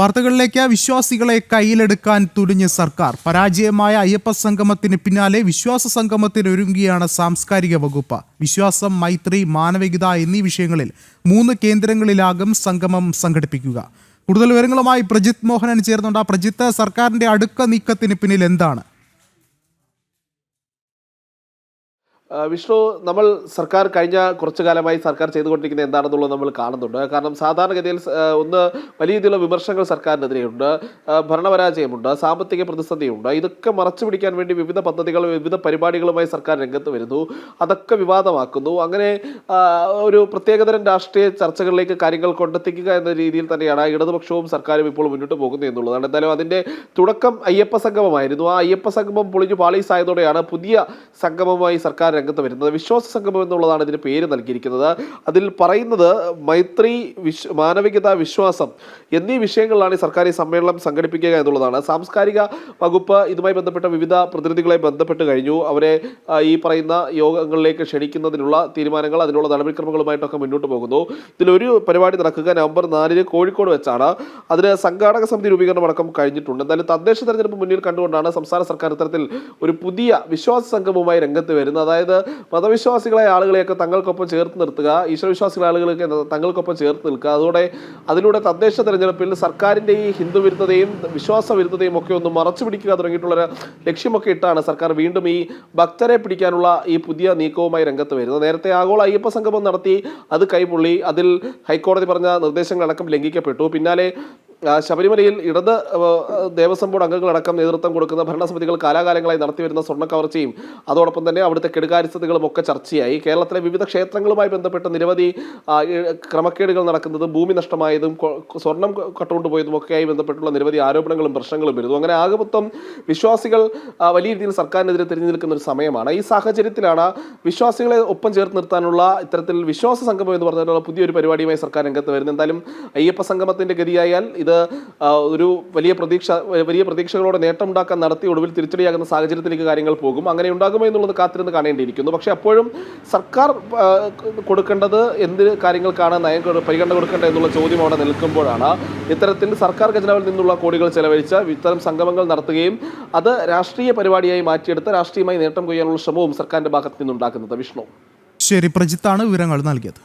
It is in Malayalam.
വാർത്തകളിലേക്ക് വിശ്വാസികളെ കയ്യിലെടുക്കാൻ തുനിഞ്ഞ് സർക്കാർ. പരാജയമായ അയ്യപ്പ സംഗമത്തിന് പിന്നാലെ വിശ്വാസ സംഗമത്തിന് ഒരുങ്ങുകയാണ് സാംസ്കാരിക വകുപ്പ്. വിശ്വാസം മൈത്രി മാനവികത എന്നീ വിഷയങ്ങളിൽ മൂന്ന് കേന്ദ്രങ്ങളിലാകും സംഗമം സംഘടിപ്പിക്കുക. കൂടുതൽ വിവരങ്ങളുമായി പ്രജിത് മോഹനൻ ചേർന്നുണ്ട് പ്രജിത്ത് സർക്കാരിന്റെ അടുക്ക നീക്കത്തിന് പിന്നിൽ എന്താണ്? വിഷ്ണു നമ്മൾ സർക്കാർ കഴിഞ്ഞ കുറച്ചു കാലമായി സർക്കാർ ചെയ്തുകൊണ്ടിരിക്കുന്നത് എന്താണെന്നുള്ളത് നമ്മൾ കാണുന്നുണ്ട്. കാരണം സാധാരണഗതിയിൽ ഒന്ന് വലിയ രീതിയിലുള്ള വിമർശനങ്ങൾ സർക്കാരിനെതിരെയുണ്ട്. ഭരണപരാജയമുണ്ട്. സാമ്പത്തിക പ്രതിസന്ധിയുണ്ട്. ഇതൊക്കെ മറച്ചു പിടിക്കാൻ വേണ്ടി വിവിധ പദ്ധതികൾ വിവിധ പരിപാടികളുമായി സർക്കാർ രംഗത്ത് വരുന്നു. അതൊക്കെ വിവാദമാക്കുന്നു. അങ്ങനെ ഒരു പ്രത്യേകതരം രാഷ്ട്രീയ ചർച്ചകളിലേക്ക് കാര്യങ്ങൾ കൊണ്ടെത്തിക്കുക എന്ന രീതിയിൽ തന്നെയാണ് ഇടതുപക്ഷവും സർക്കാരും ഇപ്പോൾ മുന്നോട്ട് പോകുന്നത് എന്നുള്ളതാണ്. എന്തായാലും അതിന്റെ തുടക്കം അയ്യപ്പ സംഗമമായിരുന്നു. ആ അയ്യപ്പ സംഗമം പൊളിഞ്ഞു പാളീസായതോടെയാണ് പുതിയ സംഗമമായി സർക്കാർ രംഗത്ത് വരുന്നത്. വിശ്വാസ സംഗമം എന്നുള്ളതാണ് ഇതിന് പേര് നൽകിയിരിക്കുന്നത്. അതിൽ പറയുന്നത് മൈത്രി വിശ് മാനവികത വിശ്വാസം എന്നീ വിഷയങ്ങളിലാണ് ഈ സർക്കാർ ഈ സമ്മേളനം സംഘടിപ്പിക്കുക എന്നുള്ളതാണ്. സാംസ്കാരിക വകുപ്പ് ഇതുമായി ബന്ധപ്പെട്ട വിവിധ പ്രതിനിധികളെ ബന്ധപ്പെട്ട് കഴിഞ്ഞു. അവരെ ഈ പറയുന്ന യോഗങ്ങളിലേക്ക് ക്ഷണിക്കുന്നതിനുള്ള തീരുമാനങ്ങൾ അതിനുള്ള നടപടിക്രമങ്ങളുമായിട്ടൊക്കെ മുന്നോട്ട് പോകുന്നു. ഇതിലൊരു പരിപാടി നടക്കുക നവംബർ നാലിന് കോഴിക്കോട് വെച്ചാണ്. അതിന് സംഘാടക സമിതി രൂപീകരണം അടക്കം കഴിഞ്ഞിട്ടുണ്ട്. എന്തായാലും തദ്ദേശ തെരഞ്ഞെടുപ്പ് മുന്നിൽ കണ്ടുകൊണ്ടാണ് സംസ്ഥാന സർക്കാർ ഇത്തരത്തിൽ ഒരു പുതിയ വിശ്വാസ സംഗമവുമായി രംഗത്ത് വരുന്നത്. അതായത് മതവിശ്വാസികളായ ആളുകളെയൊക്കെ തങ്ങൾക്കൊപ്പം ചേർത്ത് നിർത്തുക ഈശ്വരവിശ്വാസികളായ ആളുകളൊക്കെ തങ്ങൾക്കൊപ്പം ചേർത്ത് നിൽക്കുക. അതോടെ അതിലൂടെ തദ്ദേശ തെരഞ്ഞെടുപ്പിൽ സർക്കാരിന്റെ ഈ ഹിന്ദു വിരുദ്ധതയും വിശ്വാസ വിരുദ്ധതയും ഒക്കെ ഒന്ന് മറച്ചു പിടിക്കുക തുടങ്ങിയിട്ടുള്ളൊരു ലക്ഷ്യമൊക്കെ ഇട്ടാണ് സർക്കാർ വീണ്ടും ഈ ഭക്തരെ പിടിക്കാനുള്ള ഈ പുതിയ നീക്കവുമായി രംഗത്ത് വരുന്നത്. നേരത്തെ ആഗോള അയ്യപ്പ സംഗമം നടത്തി അത് കൈപൊള്ളി അതിൽ ഹൈക്കോടതി പറഞ്ഞ നിർദ്ദേശങ്ങളടക്കം ലംഘിക്കപ്പെട്ടു. പിന്നാലെ ശബരിമലയിൽ ഇടത് ദേവസ്വം ബോർഡ് അംഗങ്ങളടക്കം നേതൃത്വം കൊടുക്കുന്ന ഭരണസമിതികൾ കാലാകാലങ്ങളായി നടത്തിവരുന്ന സ്വർണ കവർച്ചയും അതോടൊപ്പം തന്നെ അവിടുത്തെ കെടുകാര്യസ്ഥതകളും ഒക്കെ ചർച്ചയായി. കേരളത്തിലെ വിവിധ ക്ഷേത്രങ്ങളുമായി ബന്ധപ്പെട്ട നിരവധി ക്രമക്കേടുകൾ നടക്കുന്നതും ഭൂമി നഷ്ടമായതും സ്വർണം കട്ടുകൊണ്ടുപോയതും ഒക്കെയായി ബന്ധപ്പെട്ടുള്ള നിരവധി ആരോപണങ്ങളും പ്രശ്നങ്ങളും വരുന്നു. അങ്ങനെ ആകെ മൊത്തം വിശ്വാസികൾ വലിയ രീതിയിൽ സർക്കാരിനെതിരെ തിരിഞ്ഞു നിൽക്കുന്ന ഒരു സമയമാണ്. ഈ സാഹചര്യത്തിലാണ് വിശ്വാസികളെ ഒപ്പം ചേർത്ത് നിർത്താനുള്ള ഇത്തരത്തിൽ വിശ്വാസ സംഗമം എന്ന് പറഞ്ഞിട്ടുള്ള പുതിയൊരു പരിപാടിയുമായി സർക്കാർ രംഗത്ത് വരുന്നത്. എന്തായാലും അയ്യപ്പ സംഗമത്തിന്റെ ഗതിയായാൽ ഇത് ഒരു വലിയ പ്രതീക്ഷ വലിയ പ്രതീക്ഷകളോടെ നേട്ടമുണ്ടാക്കാൻ നടത്തി ഒടുവിൽ തിരിച്ചടിയാകുന്ന സാഹചര്യത്തിലേക്ക് കാര്യങ്ങൾ പോകും. അങ്ങനെ ഉണ്ടാകുമോ എന്നുള്ളത് കാത്തിരുന്ന് കാണേണ്ടിയിരിക്കുന്നു. പക്ഷേ അപ്പോഴും സർക്കാർ കൊടുക്കേണ്ടത് എന്ത് കാര്യങ്ങൾക്കാണ് നയം പരിഗണന കൊടുക്കേണ്ടത് എന്നുള്ള ചോദ്യം അവിടെ നിൽക്കുമ്പോഴാണ് ഇത്തരത്തിൽ സർക്കാർ ഖജനാവിൽ നിന്നുള്ള കോടികൾ ചെലവഴിച്ച ഇത്തരം സംഗമങ്ങൾ നടത്തുകയും അത് രാഷ്ട്രീയ പരിപാടിയായി മാറ്റിയെടുത്ത് രാഷ്ട്രീയമായി നേട്ടം കൊയ്യാനുള്ള ശ്രമവും സർക്കാരിന്റെ ഭാഗത്ത് നിന്നുണ്ടാക്കുന്നത്. വിഷ്ണു. ശരി പ്രജിത്താണ് വിവരങ്ങൾ നൽകിയത്.